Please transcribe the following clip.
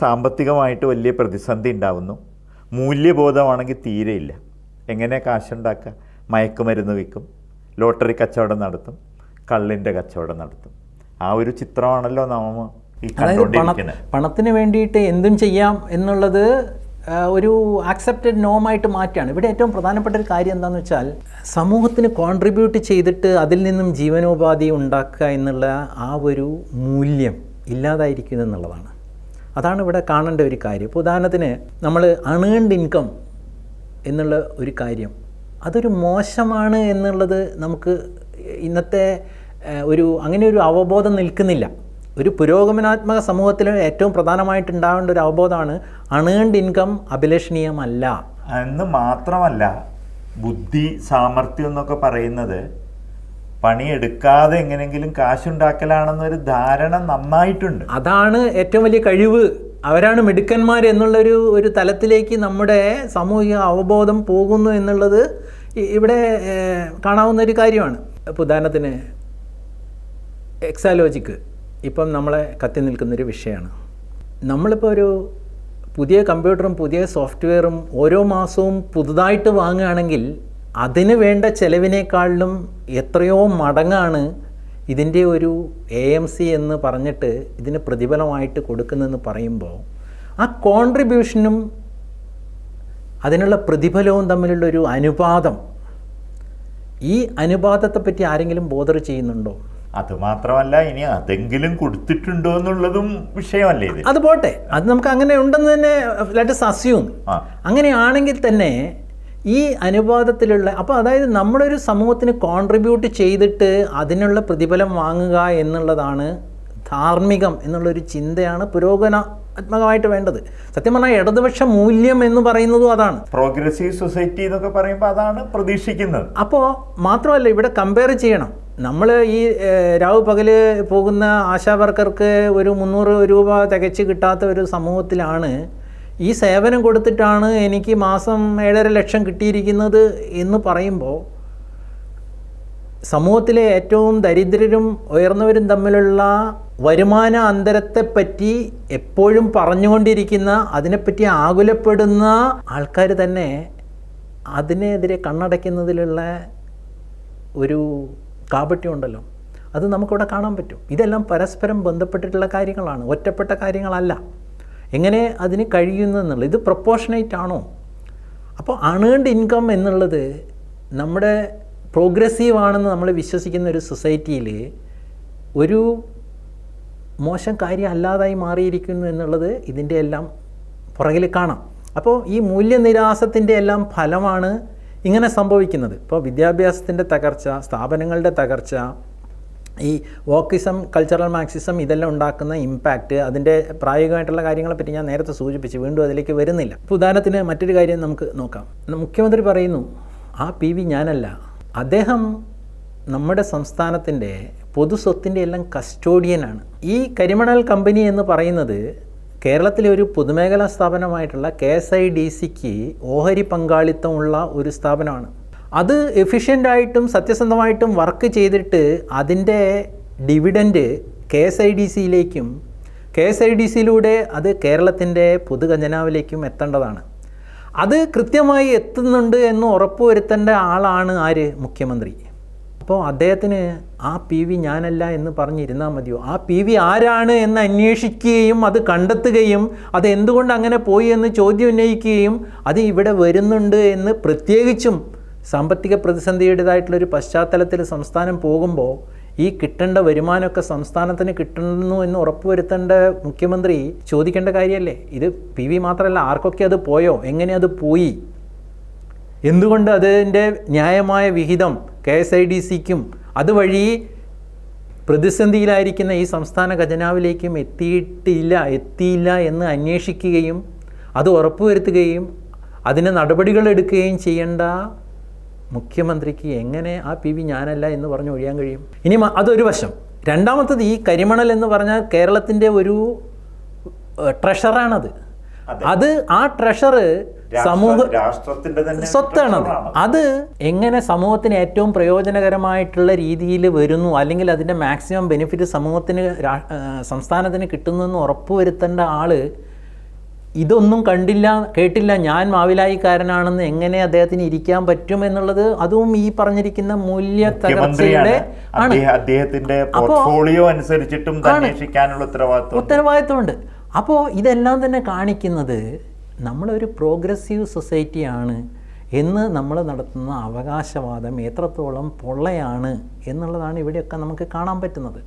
സാമ്പത്തികമായിട്ട് വലിയ പ്രതിസന്ധി ഉണ്ടാവുന്നു. മൂല്യബോധമാണെങ്കിൽ തീരെയില്ല എങ്ങനെ കാശുണ്ടാക്കുക? മയക്കുമരുന്ന് വിൽക്കും ലോട്ടറി കച്ചവടം നടത്തും കള്ളിന്റെ കച്ചവടം നടത്തും. ആ ഒരു ചിത്രമാണല്ലോ നമ്മൾ ഈ കണ്ടുകൊണ്ടിരിക്കുന്നത് പണത്തിന് വേണ്ടിയിട്ട് എന്തും ചെയ്യാം എന്നുള്ളത് ഒരു ആക്സെപ്റ്റഡ് നോമായിട്ട് മാറ്റുകയാണ്. ഇവിടെ ഏറ്റവും പ്രധാനപ്പെട്ട ഒരു കാര്യം എന്താണെന്ന് വെച്ചാൽ സമൂഹത്തിന് കോൺട്രിബ്യൂട്ട് ചെയ്തിട്ട് അതിൽ നിന്നും ജീവനോപാധി ഉണ്ടാക്കുക എന്നുള്ള ആ ഒരു മൂല്യം ഇല്ലാതായിരിക്കുന്നു എന്നുള്ളതാണ്. അതാണ് ഇവിടെ കാണേണ്ട ഒരു കാര്യം. ഇപ്പോൾ ഉദാഹരണത്തിന് നമ്മൾ അണേൺഡ് ഇൻകം എന്നുള്ള ഒരു കാര്യം. അതൊരു മോശമാണ് എന്നുള്ളത് നമുക്ക് ഇന്നത്തെ ഒരു അങ്ങനെ ഒരു അവബോധം നിൽക്കുന്നില്ല. ഒരു പുരോഗമനാത്മക സമൂഹത്തിൽ ഏറ്റവും പ്രധാനമായിട്ട് ഉണ്ടാവേണ്ട ഒരു അവബോധമാണ് അണേൺഡ് ഇൻകം അഭിലഷണീയമല്ല. എന്ന് മാത്രമല്ല ബുദ്ധി സാമർഥ്യം എന്നൊക്കെ പറയുന്നത് പണിയെടുക്കാതെ എങ്ങനെങ്കിലും കാശുണ്ടാക്കലാണെന്നൊരു ധാരണ നന്നായിട്ടുണ്ട്. അതാണ് ഏറ്റവും വലിയ കഴിവ്. അവരാണ് മിടുക്കന്മാർ എന്നുള്ളൊരു ഒരു തലത്തിലേക്ക് നമ്മുടെ സാമൂഹിക അവബോധം പോകുന്നു എന്നുള്ളത് ഇവിടെ കാണാവുന്ന ഒരു കാര്യമാണ്. ഇപ്പോൾ ഉദാഹരണത്തിന് എക്സാലോജിക്ക് ഇപ്പം നമ്മളെ കത്തി നിൽക്കുന്നൊരു വിഷയമാണ്. നമ്മളിപ്പോൾ ഒരു പുതിയ കമ്പ്യൂട്ടറും പുതിയ സോഫ്റ്റ്വെയറും ഓരോ മാസവും പുതുതായിട്ട് വാങ്ങുകയാണെങ്കിൽ അതിന് വേണ്ട ചെലവിനേക്കാളിലും എത്രയോ മടങ്ങാണ് ഇതിന്റെ ഒരു എ എം സി എന്ന് പറഞ്ഞിട്ട് ഇതിന് പ്രതിഫലമായിട്ട് കൊടുക്കുന്നതെന്ന് പറയുമ്പോൾ ആ കോൺട്രിബ്യൂഷനും അതിനുള്ള പ്രതിഫലവും തമ്മിലുള്ളൊരു അനുപാതം ഈ അനുപാതത്തെ പറ്റി ആരെങ്കിലും ബോധർ ചെയ്യുന്നുണ്ടോ? അത് മാത്രമല്ല ഇനി അതെങ്കിലും കൊടുത്തിട്ടുണ്ടോ എന്നുള്ളതും വിഷയമല്ലേ ഇത്? അത് പോട്ടെ. അത് നമുക്ക് അങ്ങനെ ഉണ്ടെന്ന് തന്നെ ലെറ്റസ് അസ്യൂം അങ്ങനെയാണെങ്കിൽ തന്നെ ഈ അനുപാതത്തിലുള്ള അപ്പോൾ അതായത് നമ്മളൊരു സമൂഹത്തിന് കോൺട്രിബ്യൂട്ട് ചെയ്തിട്ട് അതിനുള്ള പ്രതിഫലം വാങ്ങുക എന്നുള്ളതാണ് ധാർമ്മികം എന്നുള്ളൊരു ചിന്തയാണ് പുരോഗമന ആത്മകമായിട്ട് വേണ്ടത്. സത്യം പറഞ്ഞാൽ ഇടതുപക്ഷ മൂല്യം എന്ന് പറയുന്നതും അതാണ്. പ്രോഗ്രസീവ് സൊസൈറ്റി എന്നൊക്കെ പറയുമ്പോൾ അതാണ് പ്രതീക്ഷിക്കുന്നത്. അപ്പോൾ മാത്രമല്ല ഇവിടെ കമ്പയർ ചെയ്യണം. നമ്മൾ ഈ രാവ് പകൽ പോകുന്ന ആശാ വർക്കർക്ക് ഒരു മുന്നൂറ് രൂപ തികച്ച് കിട്ടാത്ത ഒരു സമൂഹത്തിലാണ് ഈ സേവനം കൊടുത്തിട്ടാണ് എനിക്ക് മാസം ഏഴര ലക്ഷം കിട്ടിയിരിക്കുന്നത് എന്ന് പറയുമ്പോൾ സമൂഹത്തിലെ ഏറ്റവും ദരിദ്രരും ഉയർന്നവരും തമ്മിലുള്ള വരുമാന അന്തരത്തെപ്പറ്റി എപ്പോഴും പറഞ്ഞുകൊണ്ടിരിക്കുന്ന അതിനെപ്പറ്റി ആകുലപ്പെടുന്ന ആൾക്കാർ തന്നെ അതിനെതിരെ കണ്ണടയ്ക്കുന്നതിലുള്ള ഒരു കാപട്യമുണ്ടല്ലോ അത് നമുക്കിവിടെ കാണാൻ പറ്റും. ഇതെല്ലാം പരസ്പരം ബന്ധപ്പെട്ടിട്ടുള്ള കാര്യങ്ങളാണ്. ഒറ്റപ്പെട്ട കാര്യങ്ങളല്ല. എങ്ങനെ അതിന് കഴിയുന്നു എന്നുള്ളത്. ഇത് പ്രൊപ്പോർഷനേറ്റ് ആണോ? അപ്പോൾ അണേൺഡ് ഇൻകം എന്നുള്ളത് നമ്മുടെ പ്രോഗ്രസീവ് ആണെന്ന് നമ്മൾ വിശ്വസിക്കുന്ന ഒരു സൊസൈറ്റിയിൽ ഒരു മോശം കാര്യം അല്ലാതായി മാറിയിരിക്കുന്നു എന്നുള്ളത് ഇതിന്റെ എല്ലാം പുറകിൽ കാണാം. അപ്പോൾ ഈ മൂല്യനിരാസത്തിന്റെ എല്ലാം ഫലമാണ് ഇങ്ങനെ സംഭവിക്കുന്നത്. ഇപ്പോൾ വിദ്യാഭ്യാസത്തിന്റെ തകർച്ച സ്ഥാപനങ്ങളുടെ തകർച്ച ഈ വോക്കിസം കൾച്ചറൽ മാർക്സിസം ഇതെല്ലാം ഉണ്ടാക്കുന്ന ഇമ്പാക്റ്റ് അതിന്റെ പ്രായോഗികമായിട്ടുള്ള കാര്യങ്ങളെപ്പറ്റി ഞാൻ നേരത്തെ സൂചിപ്പിച്ചു. വീണ്ടും അതിലേക്ക് വരുന്നില്ല. ഉദാഹരണത്തിന് മറ്റൊരു കാര്യം നമുക്ക് നോക്കാം. മുഖ്യമന്ത്രി പറയുന്നു ആ പി വി ഞാനല്ല. അദ്ദേഹം നമ്മുടെ സംസ്ഥാനത്തിന്റെ പൊതുസ്വത്തിന്റെ എല്ലാം കസ്റ്റോഡിയനാണ് ഈ കരിമണൽ കമ്പനി എന്ന് പറയുന്നത് കേരളത്തിലെ ഒരു പൊതുമേഖലാ സ്ഥാപനമായിട്ടുള്ള കെ എസ് ഐ ഡി സിക്ക് ഓഹരി പങ്കാളിത്തമുള്ള ഒരു സ്ഥാപനമാണ്. അത് എഫിഷ്യന്റായിട്ടും സത്യസന്ധമായിട്ടും വർക്ക് ചെയ്തിട്ട് അതിന്റെ dividend K S I D സിയിലേക്കും K S I D സിയിലൂടെ അത് കേരളത്തിന്റെ പൊതുഖജനാവിലേക്കും എത്തേണ്ടതാണ്. അത് കൃത്യമായി എത്തുന്നുണ്ട് എന്ന് ഉറപ്പുവരുത്തേണ്ട ആളാണ് ആര്? മുഖ്യമന്ത്രി. അപ്പോൾ അദ്ദേഹത്തിന് ആ പി വി ഞാനല്ല എന്ന് പറഞ്ഞിരുന്നാൽ മതിയോ? ആ പി വി ആരാണ് എന്ന് അന്വേഷിക്കുകയും അത് കണ്ടെത്തുകയും അത് എന്തുകൊണ്ട് അങ്ങനെ പോയി എന്ന് ചോദ്യം ഉന്നയിക്കുകയും അത് ഇവിടെ വരുന്നുണ്ട് എന്ന് പ്രത്യേകിച്ചും സാമ്പത്തിക പ്രതിസന്ധിയുടേതായിട്ടുള്ളൊരു പശ്ചാത്തലത്തിൽ സംസ്ഥാനം പോകുമ്പോൾ ഈ കിട്ടേണ്ട വരുമാനമൊക്കെ സംസ്ഥാനത്തിന് കിട്ടുന്നു എന്ന് ഉറപ്പുവരുത്തേണ്ട മുഖ്യമന്ത്രി ചോദിക്കേണ്ട കാര്യമല്ലേ? ഇത് പി വി മാത്രമല്ല ആർക്കൊക്കെ അത് പോയോ? എങ്ങനെ അത് പോയി? എന്തുകൊണ്ട് അതിന്റെ ന്യായമായ വിഹിതം കെ എസ് ഐ ഡി സിക്കും അതുവഴി പ്രതിസന്ധിയിലായിരിക്കുന്ന ഈ സംസ്ഥാന ഖജനാവിലേക്കും എത്തിയിട്ടില്ല എത്തിയില്ല എന്ന് അന്വേഷിക്കുകയും അത് ഉറപ്പുവരുത്തുകയും അതിന് നടപടികൾ എടുക്കുകയും ചെയ്യേണ്ട മുഖ്യമന്ത്രിക്ക് എങ്ങനെ ആ പി വി ഞാനല്ല എന്ന് പറഞ്ഞ് ഒഴിയാൻ കഴിയും? ഇനി അതൊരു വശം. രണ്ടാമത്തത് ഈ കരിമണൽ എന്ന് പറഞ്ഞാൽ കേരളത്തിന്റെ ഒരു ട്രഷറാണത്. അത്. ആ ട്രഷർ സമൂഹ സ്വത്താണത് അത് എങ്ങനെ സമൂഹത്തിന് ഏറ്റവും പ്രയോജനകരമായിട്ടുള്ള രീതിയിൽ വരുന്നു അല്ലെങ്കിൽ അതിന്റെ മാക്സിമം ബെനിഫിറ്റ് സമൂഹത്തിന് സംസ്ഥാനത്തിന് കിട്ടുന്നു എന്ന് ഉറപ്പുവരുത്തേണ്ട ആൾ ഇതൊന്നും കണ്ടില്ല കേട്ടില്ല ഞാൻ മാവിലായിക്കാരനാണെന്ന് എങ്ങനെ അദ്ദേഹത്തിന് ഇരിക്കാൻ പറ്റും എന്നുള്ളത് അതും ഈ പറഞ്ഞിരിക്കുന്ന മൂല്യ തകർച്ചയുടെ ആണ്. അദ്ദേഹത്തിന്റെ പോർട്ട്ഫോളിയോ അനുസരിച്ചിട്ടും അന്വേഷിക്കാനുള്ള ഉത്തരവാദിത്വം ഉത്തരവാദിത്വമുണ്ട്. അപ്പോൾ ഇതെല്ലാം തന്നെ കാണിക്കുന്നത് നമ്മളൊരു പ്രോഗ്രസീവ് സൊസൈറ്റിയാണ് എന്ന് നമ്മൾ നടത്തുന്ന അവകാശവാദം എത്രത്തോളം പൊള്ളയാണ് എന്നുള്ളതാണ് ഇവിടെയൊക്കെ നമുക്ക് കാണാൻ പറ്റുന്നത്.